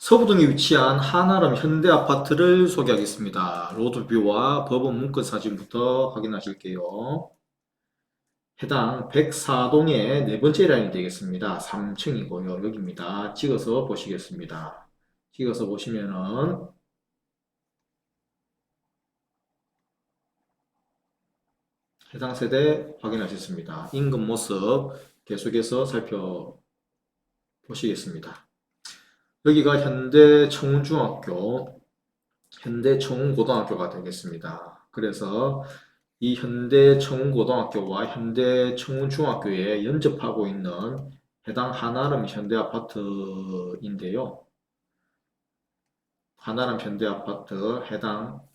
서부동에 위치한 한아름 현대 아파트를 소개하겠습니다. 로드뷰와 법원 문건 사진부터 확인하실게요. 해당 104동의 네 번째 라인이 되겠습니다. 3층이고요. 여기입니다. 찍어서 보시겠습니다. 찍어서 보시면은 해당 세대 확인하셨습니다. 인근 모습 계속해서 살펴보시겠습니다. 여기가 현대 청운중학교, 현대 청운고등학교가 되겠습니다. 그래서 이 현대 청운고등학교와 현대 청운중학교에 연접하고 있는 해당 한아름 현대아파트인데요. 한아름 현대아파트 해당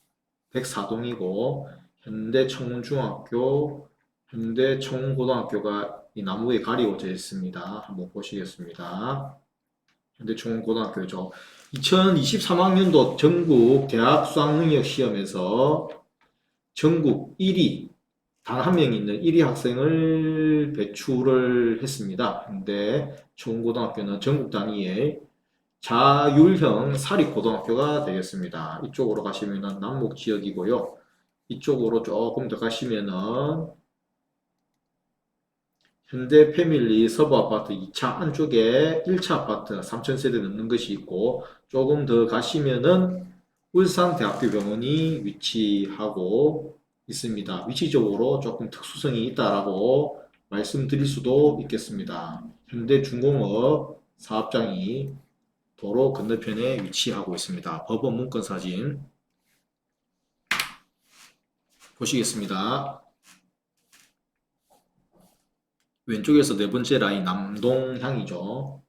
104동이고 현대 청운중학교, 현대 청운고등학교가 이 나무에 가리워져 있습니다. 한번 보시겠습니다. 현대총고등학교죠. 2023학년도 전국 대학 수학능력 시험에서 전국 1위, 단 한 명 있는 1위 학생을 배출을 했습니다. 근데 총고등학교는 전국 단위의 자율형 사립고등학교가 되겠습니다. 이쪽으로 가시면은 남목 지역이고요. 이쪽으로 조금 더 가시면은 현대 패밀리 서부 아파트 2차 안쪽에 1차 아파트 3,000세대 넘는 것이 있고 조금 더 가시면은 울산 대학교 병원이 위치하고 있습니다. 위치적으로 조금 특수성이 있다라고 말씀드릴 수도 있겠습니다. 현대 중공업 사업장이 도로 건너편에 위치하고 있습니다. 법원 문건 사진 보시겠습니다. 왼쪽에서 네 번째 라인 남동향이죠.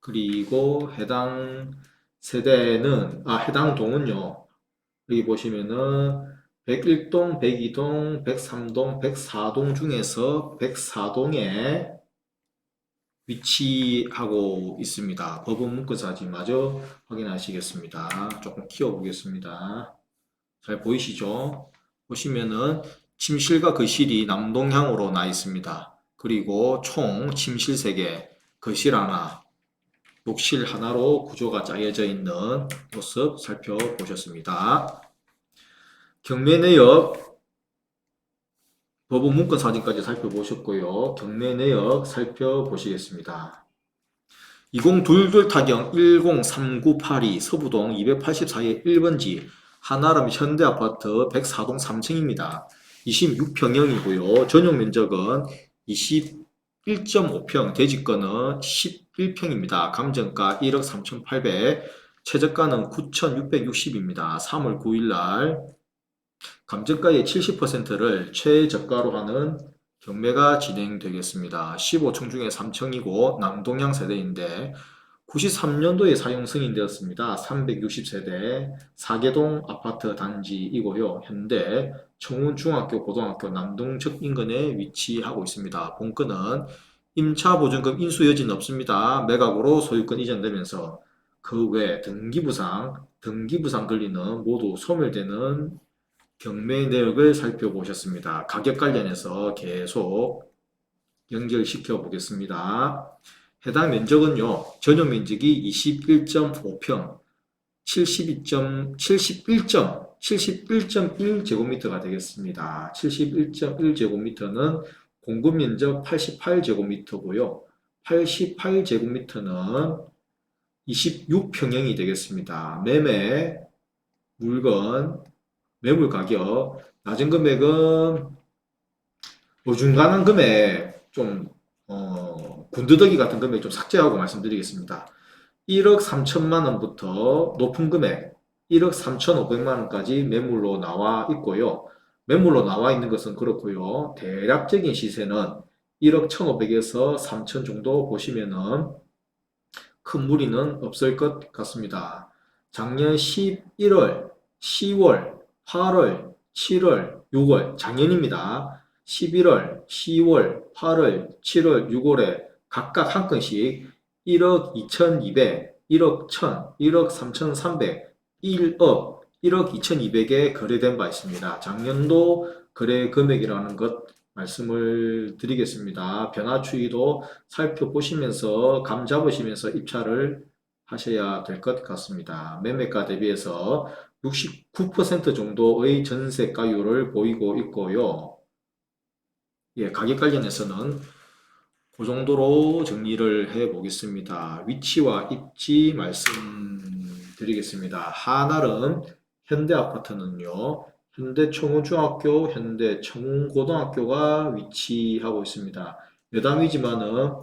그리고 해당 세대는 아 해당 동은요. 여기 보시면은 101동, 102동, 103동, 104동 중에서 104동에 위치하고 있습니다. 법원 문건 사진 마저 확인하시겠습니다. 조금 키워보겠습니다. 잘 보이시죠? 보시면은 침실과 거실이 남동향으로 나 있습니다. 그리고 총 침실 3개, 거실 하나, 욕실 하나로 구조가 짜여져 있는 모습 살펴보셨습니다. 경매 내역 법원 문건 사진까지 살펴보셨고요. 경매 내역 살펴보시겠습니다. 2022 타경 103982 서부동 284의 1번지 한아름 현대아파트 104동 3층입니다. 26평형이고요. 전용 면적은 21.5평, 대지가는 11평입니다. 감정가 1억 3,800, 최저가는 9,660입니다. 3월 9일 날 감정가의 70%를 최저가로 하는 경매가 진행되겠습니다. 15층 중에 3층이고 남동향 세대인데 93년도에 사용 승인되었습니다. 360세대 4개동 아파트 단지이고요. 현대 청운중학교 고등학교 남동측 인근에 위치하고 있습니다. 본건은 임차보증금 인수 여지는 없습니다. 매각으로 소유권 이전되면서 그 외 등기부상, 등기부상 권리는 모두 소멸되는 경매 내역을 살펴보셨습니다. 가격 관련해서 계속 연결시켜 보겠습니다. 해당 면적은요, 전용 면적이 21.5평, 72점, 71점, 71.1 제곱미터가 되겠습니다. 71.1 제곱미터는 공급 면적 88 제곱미터고요. 88 제곱미터는 26평형이 되겠습니다. 매매, 물건, 매물 가격, 낮은 금액은 어중간한 금액, 좀, 어, 군더더기 같은 금액 좀 삭제하고 말씀드리겠습니다. 1억 3천만 원부터 높은 금액, 1억 3,500만 원까지 매물로 나와 있고요. 매물로 나와 있는 것은 그렇고요. 대략적인 시세는 1억 1,500에서 3천 정도 보시면은 큰 무리는 없을 것 같습니다. 작년 11월, 10월, 8월, 7월, 6월, 작년입니다. 11월, 10월, 8월, 7월, 6월에 각각 한 건씩 1억 2,200, 1억 1,000, 1억 3,300, 1억, 1억 2,200에 거래된 바 있습니다. 작년도 거래 금액이라는 것 말씀을 드리겠습니다. 변화 추이도 살펴보시면서 감 잡으시면서 입찰을 하셔야 될 것 같습니다. 매매가 대비해서 69% 정도의 전세가율을 보이고 있고요. 예, 가격 관련해서는 그 정도로 정리를 해 보겠습니다. 위치와 입지 말씀드리겠습니다. 한알은 현대 아파트는요. 현대 청운중학교, 현대 청운고등학교가 위치하고 있습니다. 여담이지만은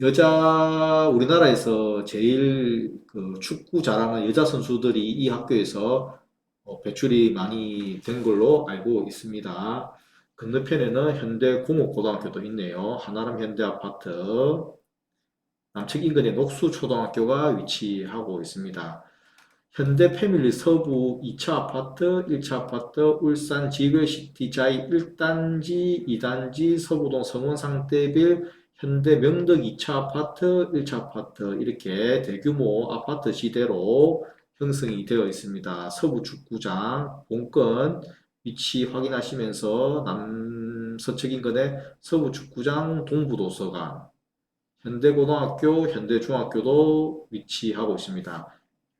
여자 우리나라에서 제일 그 축구 잘하는 여자 선수들이 이 학교에서 어, 배출이 많이 된 걸로 알고 있습니다. 건너편에는 현대 공업고등학교도 있네요. 한아름 현대 아파트. 남측 인근에 녹수초등학교가 위치하고 있습니다. 현대 패밀리 서부 2차 아파트, 1차 아파트, 울산 지글시티자이 1단지, 2단지, 서부동 성원상대빌, 현대 명덕 2차 아파트, 1차 아파트 이렇게 대규모 아파트 지대로 형성이 되어 있습니다. 서부 축구장, 본건 위치 확인하시면서 남서측 인근에 서부 축구장, 동부도서관, 현대고등학교, 현대중학교도 위치하고 있습니다.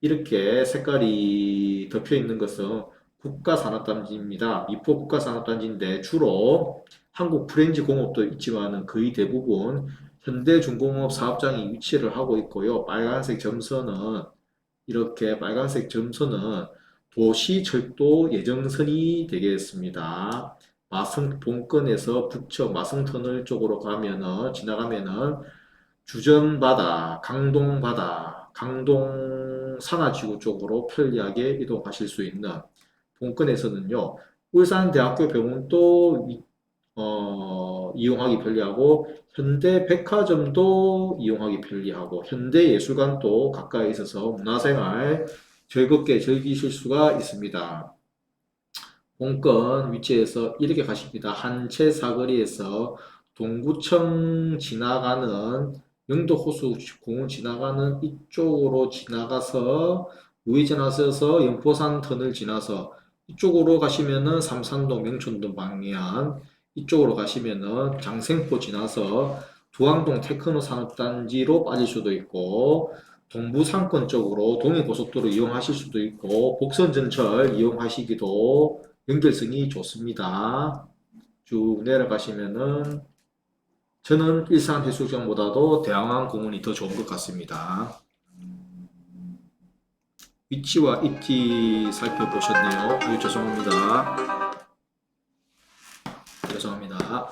이렇게 색깔이 덮여 있는 것은 국가산업단지입니다. 미포 국가산업단지인데 주로 한국 프렌즈 공업도 있지만 거의 대부분 현대중공업 사업장이 위치를 하고 있고요. 빨간색 점선은 이렇게 빨간색 점선은 도시철도 예정선이 되겠습니다. 마승 본건에서 북측 마승터널 쪽으로 가면은 지나가면은 주전바다, 강동바다, 강동 산하지구 쪽으로 편리하게 이동하실 수 있는 본건에서는요. 울산대학교 병원도 위- 어, 이용하기 편리하고 현대백화점도 이용하기 편리하고 현대예술관도 가까이 있어서 문화생활 즐겁게 즐기실 수가 있습니다. 본건 위치에서 이렇게 가십니다. 한채 사거리에서 동구청 지나가는 영도 호수 공원 지나가는 이쪽으로 지나가서 우회전하셔서 연포산 터널 지나서 이쪽으로 가시면은 삼산동 명촌동 방면 이쪽으로 가시면은 장생포 지나서 두항동 테크노 산업단지로 빠질 수도 있고 동부 상권 쪽으로 동해고속도로 이용하실 수도 있고 복선전철 이용하시기도 연결성이 좋습니다. 쭉 내려가시면은 저는 일산 해수욕장보다도 대항원 공원이 더 좋은 것 같습니다. 위치와 입지 살펴보셨네요. 아유, 죄송합니다. 죄송합니다.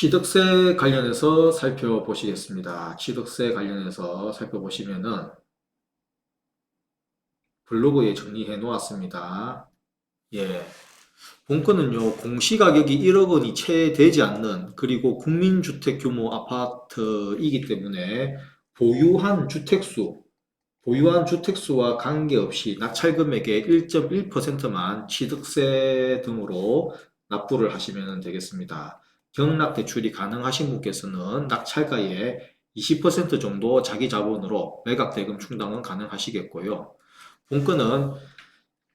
취득세 관련해서 살펴보시겠습니다. 취득세 관련해서 살펴보시면은 블로그에 정리해 놓았습니다. 예. 본건은요, 공시가격이 1억 원이 채 되지 않는, 그리고 국민주택 규모 아파트이기 때문에 보유한 주택수, 보유한 주택수와 관계없이 낙찰금액의 1.1%만 취득세 등으로 납부를 하시면 되겠습니다. 경락 대출이 가능하신 분께서는 낙찰가의 20% 정도 자기 자본으로 매각 대금 충당은 가능하시겠고요. 본건은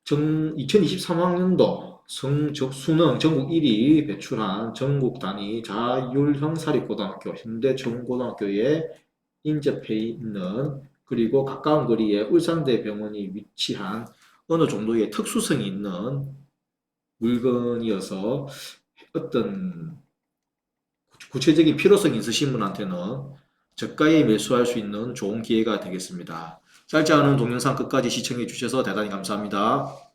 정, 2023학년도 성적 수능 전국 1위 배출한 전국 단위 자율형 사립고등학교 현대정고등학교에 인접해 있는 그리고 가까운 거리에 울산대 병원이 위치한 어느 정도의 특수성이 있는 물건이어서 어떤 구체적인 필요성이 있으신 분한테는 저가에 매수할 수 있는 좋은 기회가 되겠습니다. 짧지 않은 동영상 끝까지 시청해 주셔서 대단히 감사합니다.